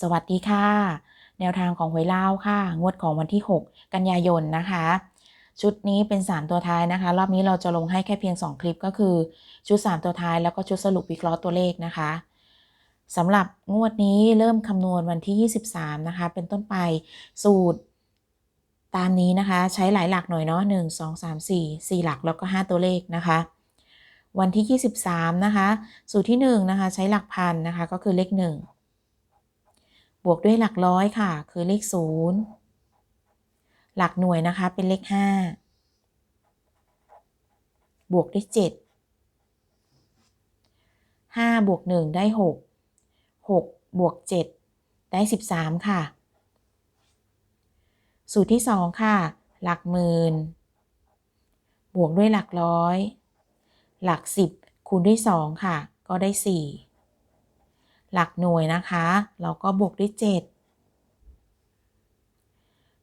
สวัสดีค่ะ แนวทางของหวยเล่าค่ะ งวดของวันที่ 6 กันยายนนะคะ ชุดนี้เป็น 3 ตัวท้ายนะคะ รอบนี้เราจะลงให้แค่เพียง 2 คลิปก็คือ ชุด 3 ตัวท้ายแล้วก็ชุดสรุปวิเคราะห์ตัวเลขนะคะสำหรับงวดนี้เริ่มคำนวณวันที่ 23 นะคะ เป็นต้นไปสูตรตามนี้นะคะ ใช้หลายหลักหน่อยเนาะ1 2 3 4 4 หลักแล้วก็ 5 ตัวเลขนะคะ วันที่ 23 นะคะ สูตรที่ 1 นะคะ ใช้หลักพันนะคะ ก็คือเลข 1 บวกด้วยหลักร้อยค่ะ คือเลข0หลักหน่วยนะคะเป็นเลข5บวกด้วย7 5บวก1ได้6 6บวก7ได้13ค่ะ สูตรที่2ค่ะ หลักหมื่นบวกด้วยหลักร้อย หลัก10คูณด้วย2ค่ะ ก็ได้4 หลักหน่วยนะคะเราก็บวกด้วย 7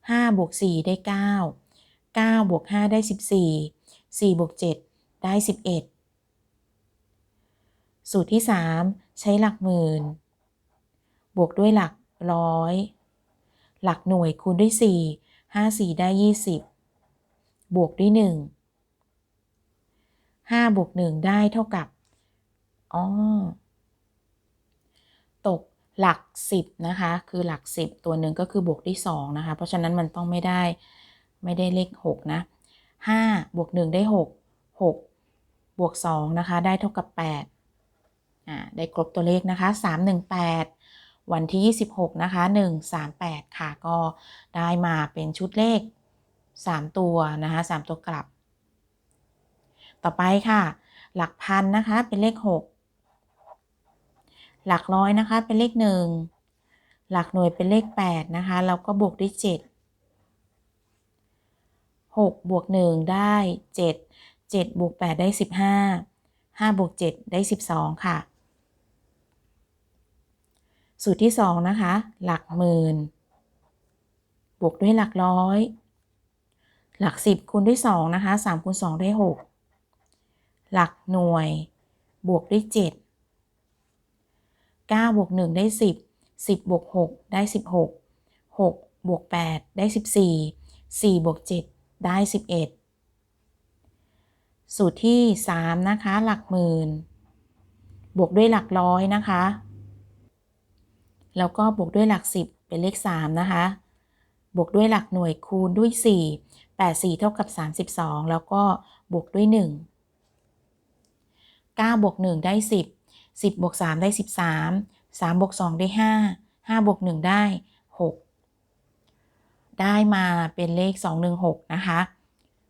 5บวก4ได้ 9 9บวก5ได้ 14 4บวก7ได้ 11 สูตรที่ 3 ใช้หลักหมื่น บวกด้วยหลักร้อย หลักหน่วยคูณด้วย 4 5 4 ได้ 20 บวกด้วย 1 5บวก1ได้เท่ากับอ๋อ ตกหลัก 10 นะคะ คือหลัก 10 ตัวหนึ่งก็คือบวกด้วย2นะคะ เพราะฉะนั้นมันต้องไม่ได้ไม่ได้เลข 6 นะ 5 บวก 1 ได้ 6 6 บวก 2 นะคะ ได้เท่ากับ 8 อ่า ได้ครบตัวเลขนะคะ 318 วันที่ 26 นะคะ 138 ค่ะ ก็ได้มาเป็นชุดเลข 3 ตัวนะคะ 3 ตัวกลับ ต่อไปค่ะ หลักพันนะคะ เป็นเลข 6 หลักร้อยนะคะเป็นเลข 1 หลักหน่วยเป็นเลข 8 นะคะแล้วก็บวกด้วย 7 6บวก1ได้ 7 7บวก8ได้ 15 5บวก7ได้ 12 ค่ะ สูตรที่ 2 นะคะ หลักหมื่น บวกด้วยหลักร้อย หลัก 10คูณด้วย 2 นะคะ3คูณ2ได้ 6 หลักหน่วย บวกด้วย 7 9บวก1ได้ 10 10บวก6ได้ 16 6บวก8ได้ 14 4บวก7ได้ 11 สูตรที่ 3 นะคะ หลักหมื่น บวกด้วยหลักร้อยนะคะ แล้วก็บวกด้วยหลัก 10 เป็นเลข 3 นะคะ บวกด้วยหลักหน่วยคูณด้วย 4 8 4 เท่ากับ 32 แล้วก็บวกด้วย 1 9 บวก 1 ได้ 10 10บวก3ได้ 13 3บวก2ได้ 5 5บวก1ได้ 6 ได้มาเป็นเลข 216 นะคะ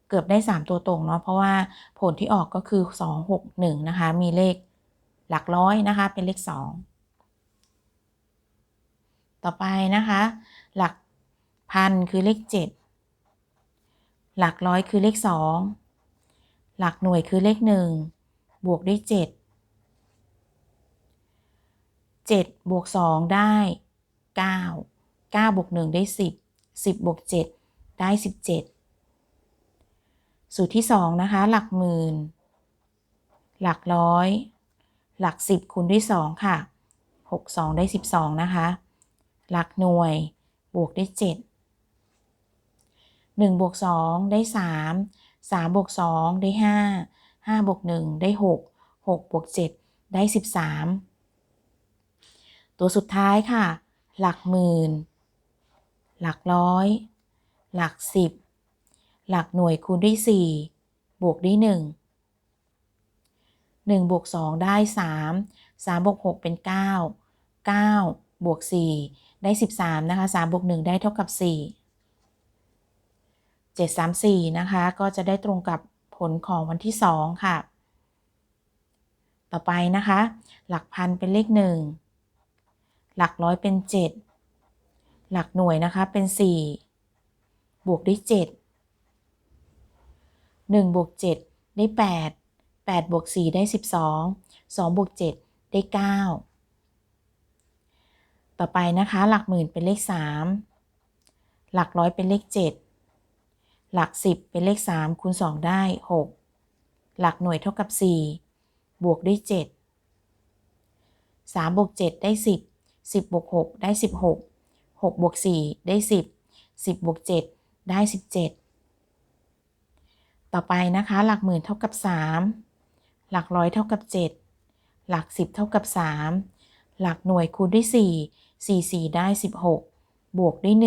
เกือบได้ 3 ตัวตรงเนาะเพราะว่าผลที่ออกก็คือ 261 นะคะ มีเลขหลักร้อยนะคะ เป็นเลข 2 ต่อไปนะคะ หลักพันคือเลข 7 หลักร้อยคือเลข 2 หลักหน่วยคือเลข 1 บวกด้วย 7 7บวก2ได้ 9 9บวก1ได้ 10 10บวก7ได้ 17 สูตรที่ 2 นะคะ หลักหมื่น หลักร้อย หลัก 10คูณด้วย 2 ค่ะ 6 2 ได้ 12 นะคะ หลักหน่วยบวกด้วย7 1บวก2ได้ 3 3บวก2ได้ 5 5บวก1ได้ 6 6บวก7ได้ 13 ตัวสุดท้ายค่ะ หลักหมื่น หลักร้อย หลัก10หลักหน่วยคูณด้วย4บวกด้วย1 1บวก2ได้3 3บวก6เป็น9 9บวก4ได้13นะคะ3บวก1ได้เท่ากับ4 7 3 4นะคะ ก็จะได้ตรงกับผลของวันที่2ค่ะ ต่อไปนะคะ หลักพันเป็นเลข1 หลักร้อยเป็น 7 หลักหน่วยนะคะเป็น 4 บวกด้วย7 1บวก7ได้ 8 8บวก4ได้ 12 2บวก7ได้ 9 ต่อไปนะคะหลักหมื่นเป็นเลข 3 หลักร้อยเป็นเลข 7 หลัก 10 เป็นเลข 3คูณ2ได้ 6 หลักหน่วยเท่ากับ 4 บวกด้วย 7 3บวก7ได้ 10 10บวก6ได้ 16 6บวก4ได้ 10 10บวก7ได้ 17 ต่อไปนะคะ หลักหมื่นเท่ากับ 3 หลักร้อยเท่ากับ 7 หลัก 10 เท่ากับ 3 หลักหน่วยคูณด้วย 4 4 4 ได้ 16 บวกด้วย 1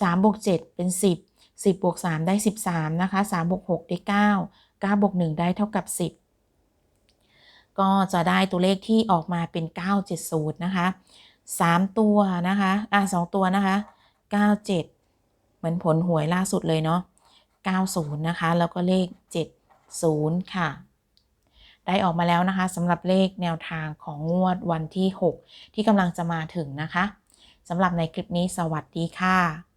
3บวก7เป็น 10 10บวก3ได้ 13 นะคะ3บวก6ได้ 9 9บวก1ได้เท่ากับ 10 ก็จะได้ตัวเลขที่ออกมาเป็น 970 นะคะ 3 ตัวนะคะอะ2ตัวนะคะ 97 เหมือนผลหวยล่าสุดเลยเนาะ 90 นะคะ แล้วก็เลข 70 ค่ะ ได้ออกมาแล้วนะคะสำหรับเลขแนวทางของงวดวันที่ 6 ที่กำลังจะมาถึงนะคะสำหรับในคลิปนี้สวัสดีค่ะ